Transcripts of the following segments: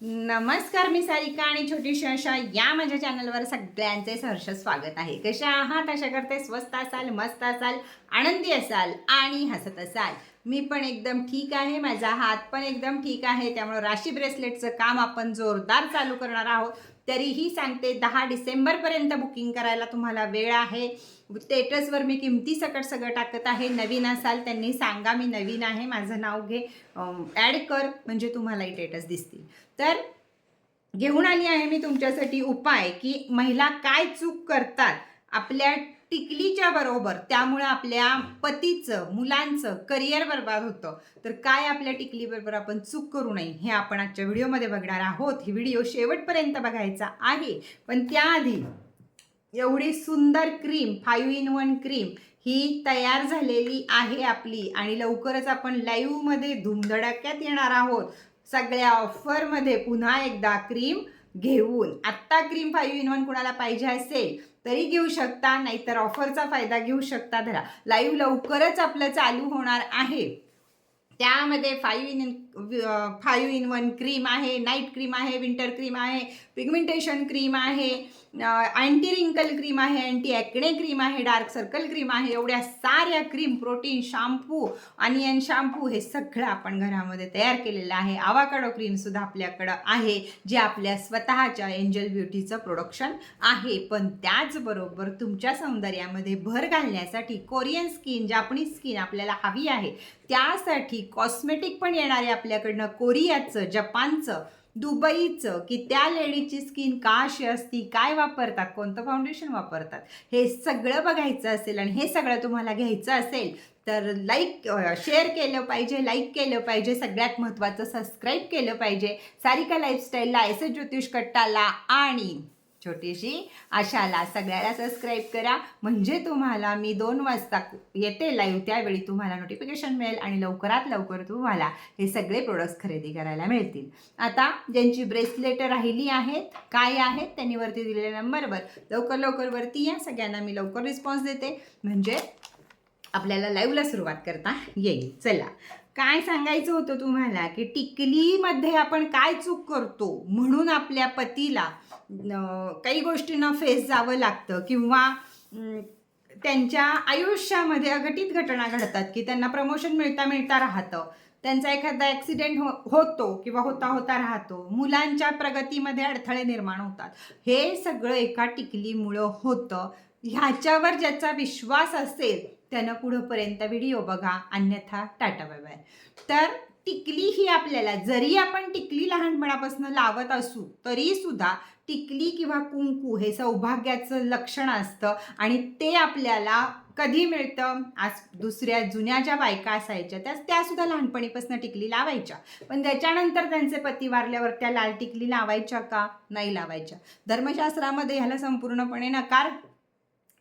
नमस्कार मी सारिका आणि छोटीशी अशा या माझ्या चॅनलवर सगळ्यांचे सहर्ष स्वागत आहे. कशा आहात? अशा करते स्वस्त असाल मस्त असाल आनंदी असाल आणि हसत असाल. मी पण एकदम ठीक आहे माझा हात पण एकदम ठीक आहे. त्यामुळे राशी ब्रेसलेटचं काम आपण जोरदार चालू करणार आहोत. तरीही सांगते दहा डिसेंबरपर्यंत बुकिंग करायला तुम्हाला वेळ आहे. स्टेटसवर मी किमती सकट सगळं टाकत आहे. नवीन असाल त्यांनी सांगा मी नवीन आहे माझं नाव घे. ॲड कर म्हणजे तुम्हालाही स्टेटस दिसतील. तर घेऊन आली आहे मी तुमच्यासाठी उपाय की महिला काय चूक करतात आपल्या टिकलीच्या बरोबर. त्यामुळे आपल्या पतीचं मुलांचं करिअर बर्बाद होतं. तर काय आपल्या टिकलीबरोबर आपण चूक करू नये हे आपण आजच्या व्हिडिओमध्ये बघणार आहोत. ही व्हिडिओ शेवटपर्यंत बघायचा आहे. पण त्याआधी एवढी सुंदर cream five in one cream ही तयार झालेली आहे आपली. आणि लवकरच आपण लाईव्हमध्ये धुमधडाक्यात येणार आहोत. सगळ्या ऑफरमध्ये पुन्हा एकदा क्रीम घेऊन. आत्ता क्रीम फाईव्ह इन वन कुणाला पाहिजे असेल तरी घेऊ शकता नाहीतर ऑफरचा फायदा घेऊ शकता धरा. लाईव्ह लवकरच आपलं चालू होणार आहे. त्यामध्ये five in five in one cream आहे नाईट क्रीम आहे विंटर क्रीम आहे पिगमेंटेशन क्रीम आहे अँटी रिंकल क्रीम आहे अँटी ॲक्ने क्रीम आहे डार्क सर्कल क्रीम आहे एवढ्या साऱ्या cream protein shampoo onion shampoo हे सगळं आपण घरामध्ये तयार केलेलं आहे. आवाकाडो क्रीमसुद्धा आपल्याकडं आहे जे आपल्या स्वतःच्या एंजल ब्युटीचं प्रोडक्शन आहे. पण त्याचबरोबर तुमच्या सौंदर्यामध्ये भर घालण्यासाठी कोरियन स्किन जापनीज स्किन आपल्याला हवी आहे. त्यासाठी कॉस्मेटिक पण येणारे आहे आपल्याकडनं कोरियाचं जपानचं दुबईचं की त्या लेडीची स्किन का अशी असती काय वापरतात कोणतं फाउंडेशन वापरतात हे सगळं बघायचं असेल आणि हे सगळं तुम्हाला घ्यायचं असेल तर लाईक शेअर केलं पाहिजे लाईक केलं पाहिजे सगळ्यात महत्त्वाचं सबस्क्राईब केलं पाहिजे. सारिका लाईफस्टाईलला एस एस ज्योतिष कट्टाला आणि छोटीशी आशाला सगळ्याला सबस्क्राईब करा. म्हणजे तुम्हाला मी दोन वाजता येते लाईव्ह त्यावेळी तुम्हाला नोटिफिकेशन मिळेल आणि लवकरात लवकर तुम्हाला हे सगळे प्रोडक्ट्स खरेदी करायला मिळतील. आता ज्यांची ब्रेसलेट राहिली आहेत काय आहेत त्यांनी वरती दिलेल्या नंबरवर लवकर लवकर वरती या. सगळ्यांना मी लवकर रिस्पॉन्स देते. म्हणजे आपल्याला लाईव्हला सुरुवात करता येईल. चला. काय सांगायचं होतं तुम्हाला? की टिकलीमध्ये आपण काय चूक करतो? म्हणून आपल्या पतीला काही गोष्टींना फेस जावं लागतं किंवा त्यांच्या आयुष्यामध्ये अघटित घटना घडतात की त्यांना प्रमोशन मिळता मिळता राहतं. त्यांचा एखादा ॲक्सिडेंट हो होतो किंवा होता होता राहतो. मुलांच्या प्रगतीमध्ये अडथळे निर्माण होतात. हे सगळं एका टिकलीमुळं होतं. ह्याच्यावर ज्याचा विश्वास असेल त्यानं पुढंपर्यंत व्हिडिओ बघा अन्यथा टाटा बाय बाय. तर टिकली ही आपल्याला जरी आपण टिकली लहानपणापासून लावत असू तरी सुद्धा टिकली किंवा कुंकू हे सौभाग्याचं लक्षण असतं आणि ते आपल्याला कधी मिळतं? आज दुसऱ्या जुन्या ज्या बायका असायच्या त्या त्यासुद्धा लहानपणीपासून टिकली लावायच्या. पण त्याच्यानंतर त्यांचे पती वारल्यावर त्या लाल टिकली लावायच्या का? नाही लावायच्या. धर्मशास्त्रामध्ये ह्याला संपूर्णपणे नकार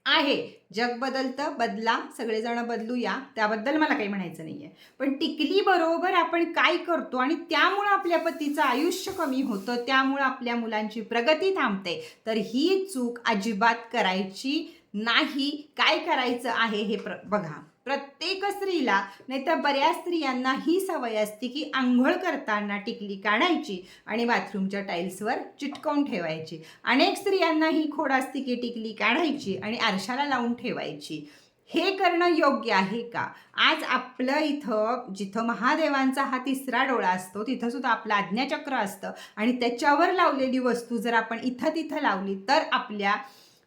आहे. जग बदलतं बदला सगळेजण बदलूया. त्याबद्दल मला काही म्हणायचं नाही आहे पण टिकली बरोबर आपण काय करतो आणि त्यामुळं आपल्या पतीचं आयुष्य कमी होतं त्यामुळं आपल्या मुलांची प्रगती थांबते. तर ही चूक अजिबात करायची नाही काय करायचं आहे हे प्र बघा. प्रत्येक स्त्रीला नाहीतर बऱ्याच स्त्रियांना ही सवय असते की आंघोळ करताना टिकली काढायची आणि बाथरूमच्या टाईल्सवर चिटकवून ठेवायची. अनेक स्त्रियांना ही खोड असते की टिकली काढायची आणि आरशाला लावून ठेवायची. हे करणं योग्य आहे का? आज आपलं इथं जिथं महादेवांचा हा तिसरा डोळा असतो तिथं सुद्धा आपलं आज्ञाचक्र असतं आणि त्याच्यावर लावलेली वस्तू जर आपण इथं तिथं लावली तर आपल्या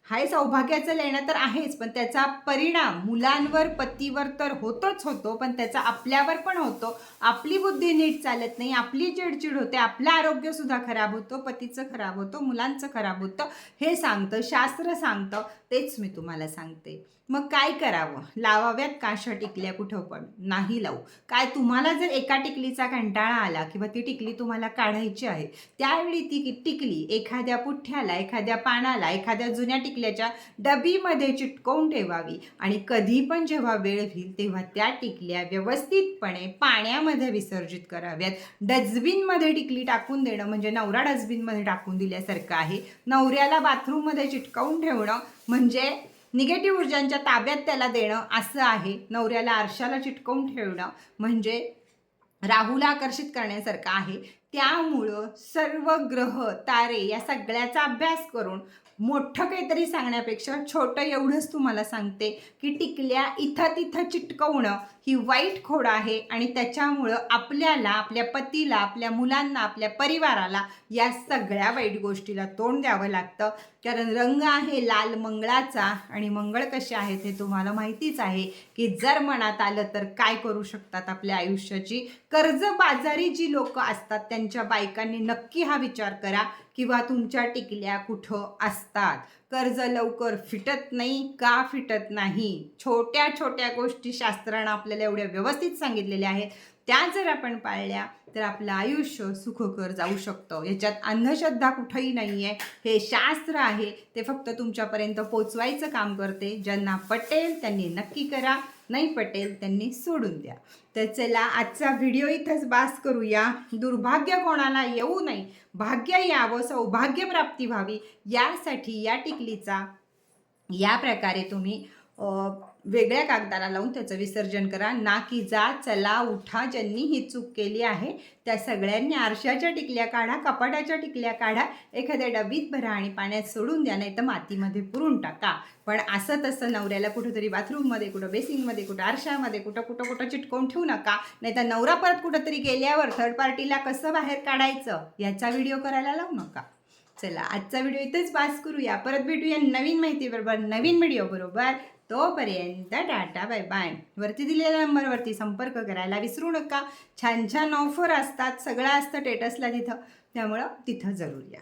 हाय सौभाग्याचं लेणं तर आहेच पण त्याचा परिणाम मुलांवर पतीवर तर होतोच होतो पण त्याचा आपल्यावर पण होतो. आपली बुद्धी नीट चालत नाही आपली चिडचिड होते आपलं आरोग्यसुद्धा खराब होतं पतीचं खराब होतं मुलांचं खराब होतं हे सांगतं शास्त्र सांगतं तेच मी तुम्हाला सांगते. मग काय करावं? लावाव्यात काशा टिकल्या कुठं पण? नाही लावू. काय तुम्हाला जर एका टिकलीचा कंटाळा आला किंवा ती टिकली तुम्हाला काढायची आहे त्यावेळी ती टिकली एखाद्या पुठ्ठ्याला एखाद्या पानाला एखाद्या जुन्या टिकल्याच्या डबीमध्ये चिटकवून ठेवावी आणि कधी पण जेव्हा वेळ होईल तेव्हा त्या टिकल्या व्यवस्थितपणे पाण्यामध्ये विसर्जित कराव्यात. डस्टबिनमध्ये टिकली टाकून देणं म्हणजे नवरा डस्टबिनमध्ये टाकून दिल्यासारखं आहे. नवऱ्याला बाथरूममध्ये चिटकवून ठेवणं म्हणजे निगेटिव्ह ऊर्जांच्या ताब्यात त्याला देणं असं आहे. नवऱ्याला आरशाला चिटकवून ठेवणं म्हणजे राहूला आकर्षित करण्यासारखं आहे. त्यामुळं सर्व ग्रह तारे या सगळ्याचा अभ्यास करून मोठं काहीतरी सांगण्यापेक्षा छोटं एवढंच तुम्हाला सांगते की टिकल्या इथं तिथं चिटकवणं ही वाईट खोड आहे आणि त्याच्यामुळं आपल्याला आपल्या पतीला आपल्या मुलांना आपल्या परिवाराला या सगळ्या वाईट गोष्टीला तोंड द्यावं लागतं. कारण रंग आहे लाल मंगळाचा आणि मंगळ कसे आहेत हे तुम्हाला माहितीच आहे की जर मनात आलं तर काय करू शकतात आपल्या आयुष्याची? कर्जबाजारी जी लोक असतात त्यांच्या बायकांनी नक्की हा विचार करा किंवा तुमच्या टिकल्या कुठं असतात. कर्ज लवकर फिटत नाही का फिटत नाही? छोट्या छोट्या गोष्टी शास्त्रानं आपल्याला एवढ्या व्यवस्थित सांगितलेल्या आहेत. त्या जर आपण पाळल्या तर आपलं आयुष्य सुखकर जाऊ शकतं. याच्यात अंधश्रद्धा कुठंही नाही आहे हे शास्त्र आहे. ते फक्त तुमच्यापर्यंत पोचवायचं काम करते. ज्यांना पटेल त्यांनी नक्की करा. नाही पटेल त्यांनी सोडून द्या. तर चला आजचा व्हिडिओ इथंच बास करूया. दुर्भाग्य कोणाला येऊ नये. भाग्य यावं सौभाग्य प्राप्ती व्हावी. यासाठी या टिकलीचा या प्रकारे तुम्ही वेगळ्या कागदाला लावून त्याचं विसर्जन करा. ना की जा चला उठा ज्यांनी ही चूक केली आहे त्या सगळ्यांनी आरशाच्या टिकल्या काढा कपाटाच्या टिकल्या काढा एखाद्या डबीत भरा आणि पाण्यात सोडून द्या नाही तर मातीमध्ये पुरून टाका. पण असं तसं नवऱ्याला कुठंतरी बाथरूममध्ये कुठं बेसिनमध्ये कुठं आरशामध्ये कुठं कुठं कुठं चिटकवून ठेवू नका. नाही तर नवरा परत कुठंतरी गेल्यावर थर्ड पार्टीला कसं बाहेर काढायचं? याचा व्हिडिओ करायला लावू नका. चला आजचा व्हिडिओ इथेच पास करूया. परत भेटूया नवीन माहिती बरोबर नवीन व्हिडिओ बरोबर. तोपर्यंत टाटा बाय बाय. वरती दिलेल्या नंबरवरती संपर्क करायला विसरू नका. छान छान ऑफर असतात सगळं असतं टेटसला तिथं. त्यामुळं तिथं जरूर या.